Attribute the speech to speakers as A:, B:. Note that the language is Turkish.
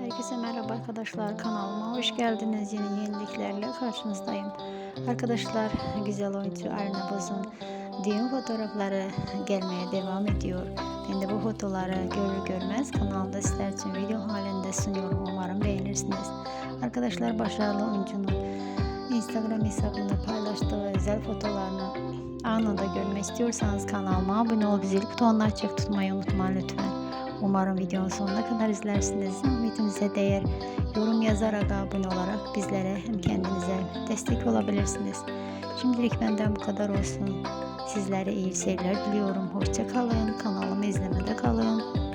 A: Herkese merhaba arkadaşlar kanalıma hoş geldiniz. Yeni yeniliklerle karşınızdayım. Arkadaşlar güzel oyuncu Arna Boz'un düğün fotoğrafları gelmeye devam ediyor. Ben de bu fotoğrafları görür görmez kanalda sizler için video halinde sunuyorum. Umarım beğenirsiniz. Arkadaşlar başarılı oyuncunun Instagram hesabında paylaştığı özel fotoğraflarını anında görmek istiyorsanız kanalıma abone olup zil butonunu açık tutmayı unutmayın lütfen. Umarım videonun sonuna kadar izlersiniz. Zahmetinize değer yorum yazarak abone olarak bizlere hem kendinize destek olabilirsiniz. Şimdilik benden bu kadar olsun. Sizlere iyi seyirler diliyorum. Hoşça kalın. Kanalımı izlemede kalın.